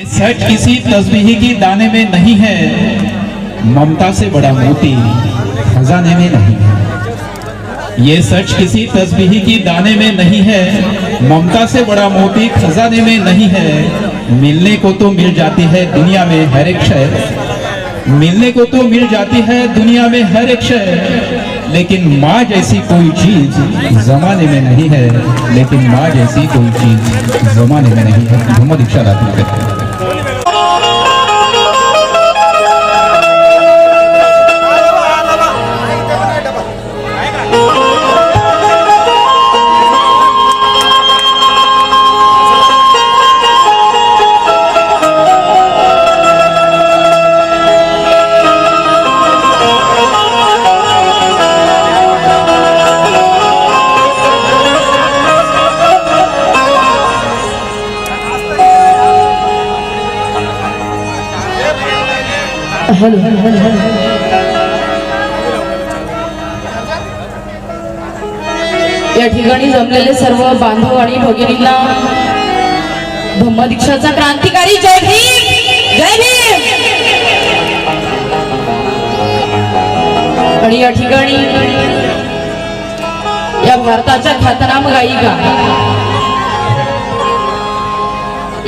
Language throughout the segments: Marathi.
सच किसी तस्बीही की दाने में नहीं है, ममता से बड़ा मोती खजाने में नहीं है। ये सच किसी तस्बीही की दाने में नहीं है, ममता से बड़ा मोती खजाने में नहीं है। मिलने को तो मिल जाती है दुनिया में हर एक शय मिलने को तो मिल जाती है दुनिया में हर एक शय लेकिन माँ जैसी कोई चीज़ जमाने में नहीं है, लेकिन माँ जैसी कोई चीज़ जमाने में नहीं है। मोहम्मद इकशाद आती है या ठिकाणी जमलेले सर्व बांधव आणि भगिनींना धम्मदीक्षाचा क्रांतिकारी जय भीम! जय भीम! आणि या ठिकाणी या भारताच्या ख्यातनाम गायिका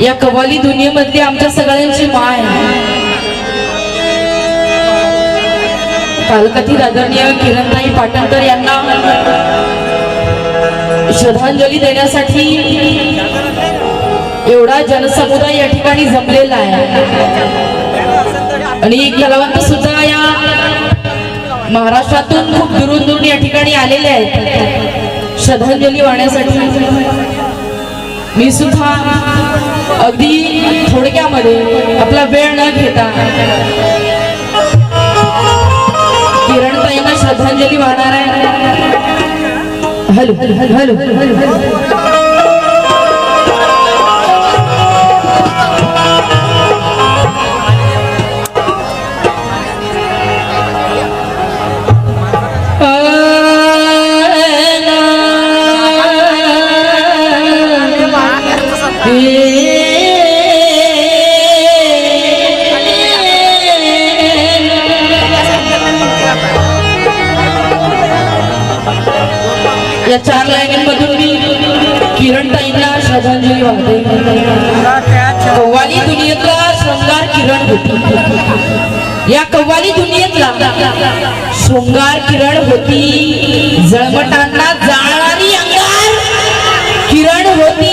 या कव्वाली दुनियेमधली आमच्या सगळ्यांची माय कालकथित आदरणीय किरणताई पाटणकर यांना श्रद्धांजली देण्यासाठी एवढा जनसमुदाय या ठिकाणी जमलेला आहे. आणि कलावंत सुद्धा या महाराष्ट्रातून खूप दुरून दुरून या ठिकाणी आलेले आहेत. श्रद्धांजली वाहण्यासाठी मी सुद्धा अगदी थोडक्यामध्ये आपला वेळ न घेता यांना श्रद्धांजली वाहणार आहे. Hello hello hello hello. Qawwali दुनियेतला शृंगार किरण होती. या कव्वाली दुनियेतला शृंगार किरण होती. जळमटांना जाणारी अंगार किरण होती.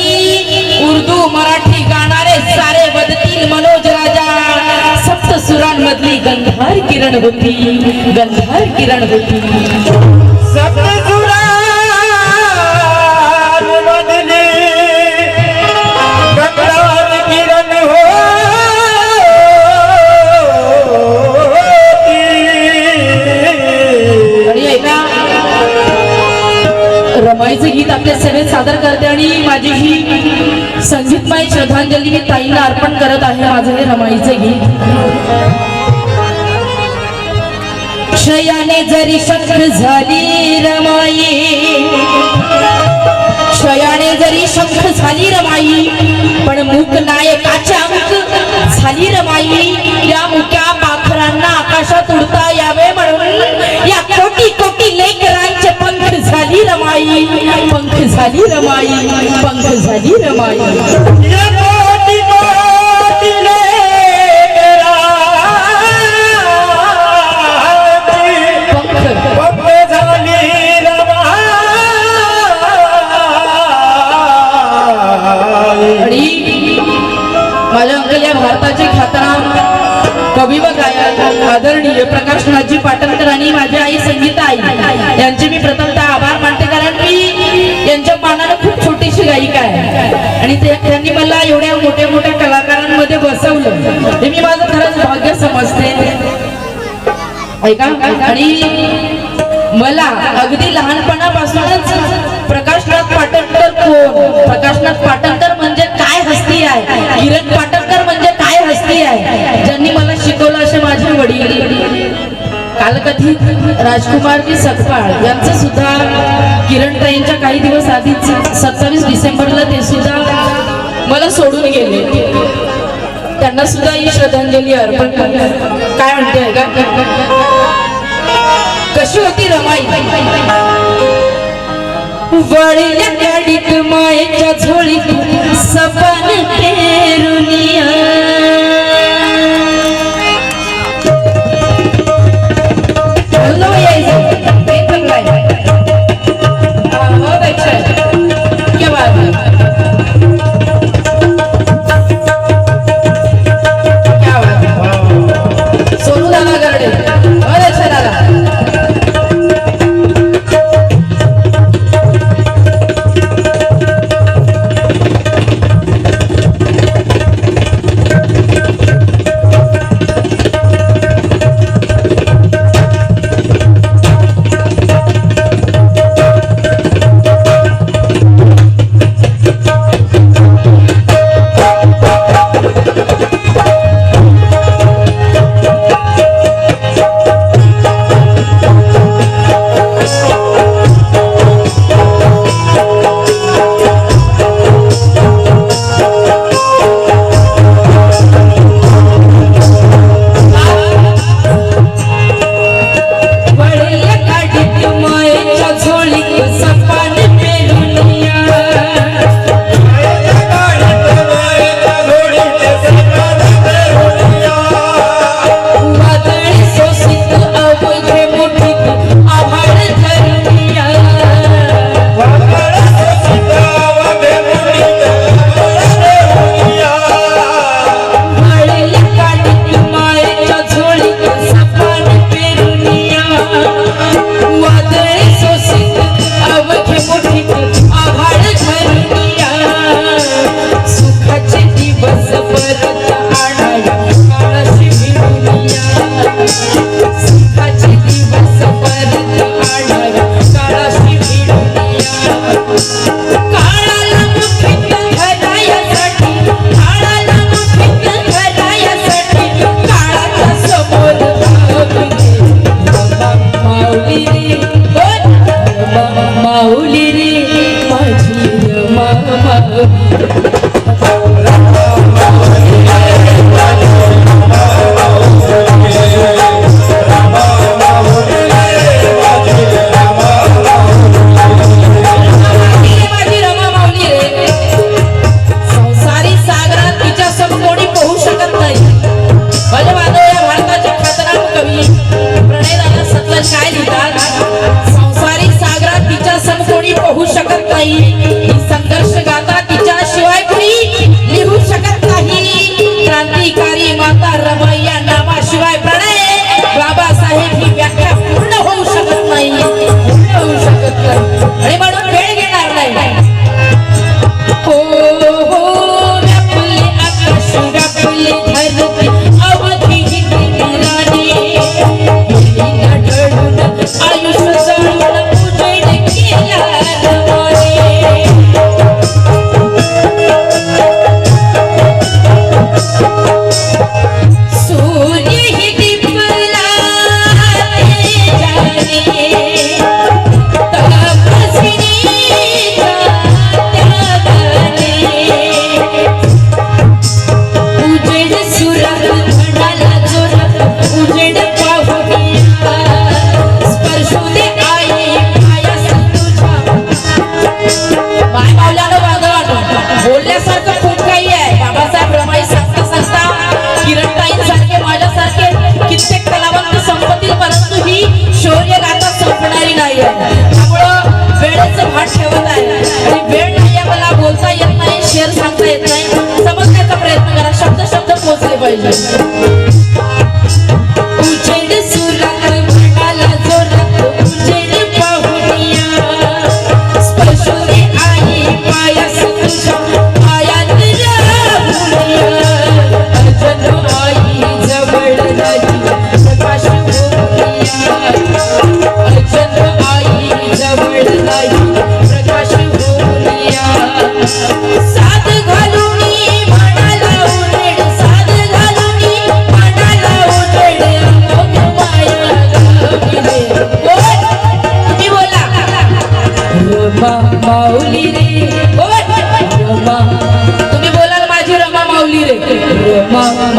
उर्दू मराठी गाणारे सारे बदतील मनोज राजा. सप्त सुरांमधली गंधार किरण होती. गंधार किरण होती. जरी शक्र झाली रमाई. क्षयाने जरी शंख झाली रमाई पण मूक नायकाच्या अंक झाली रमाई. या मुक्या पाखरांना आकाशात उडता यावे म्हणून या कोटी कोटी लेकरांचे पंख झाली रमाई. पंख झाली रमाई पंख झाली रमाई. ऐका आणि मला अगदी लहानपणापासूनच प्रकाशनाथ पाटणकर कोण? प्रकाशनाथ पाटणकर म्हणजे काय हस्ती आहे? किरण पाटणकर म्हणजे काय हस्ती आहे? ज्यांनी मला शिकवलं असे माझे वडील. कालकथित राजकुमार की सकपाळ यांचं सुद्धा किरण ट्रेनच्या काही दिवस आधीच सत्तावीस डिसेंबरला ते सुद्धा मला सोडून गेले. त्यांना सुद्धा ही श्रद्धांजली अर्पण काय म्हणते का कशी होती रमाई वळल्या गाडीत मायेच्या झोळीत सपन पेरुनिया. हो बाई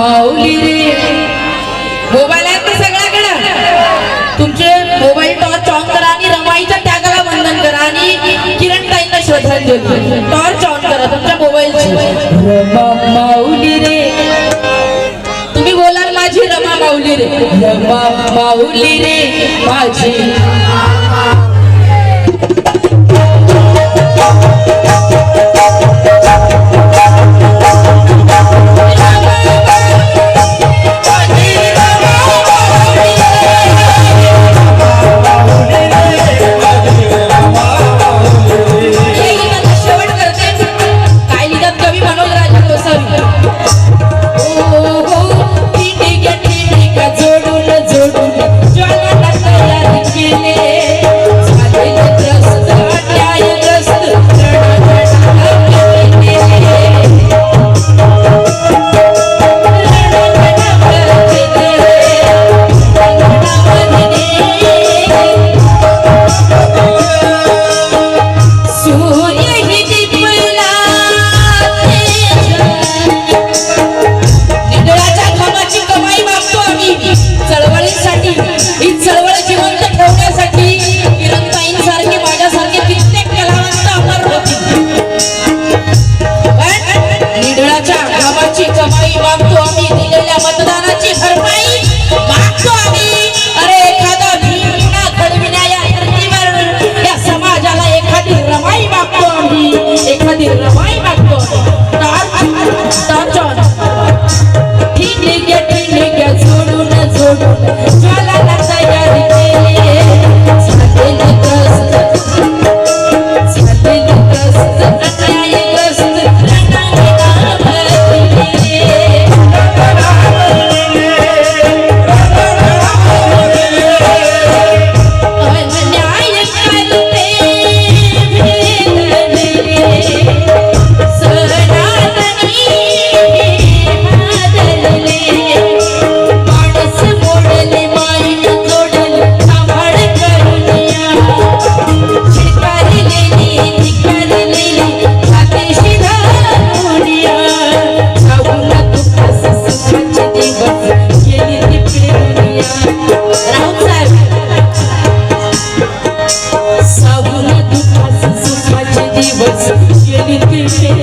माऊली रे. मोबाईल आहेत ना सगळ्याकडं? तुमचे मोबाईल टॉर्च ऑन करा आणि रमाईच्या त्यागाला वंदन करा आणि किरण ताईंना श्रद्धांजली. टॉर्च ऑन करा तुमच्या मोबाईलची. माऊली रे. तुम्ही बोलाल माझी रमा माऊली रे. रमा माऊली रे माझी. বলে Yes, yes, yes, yes,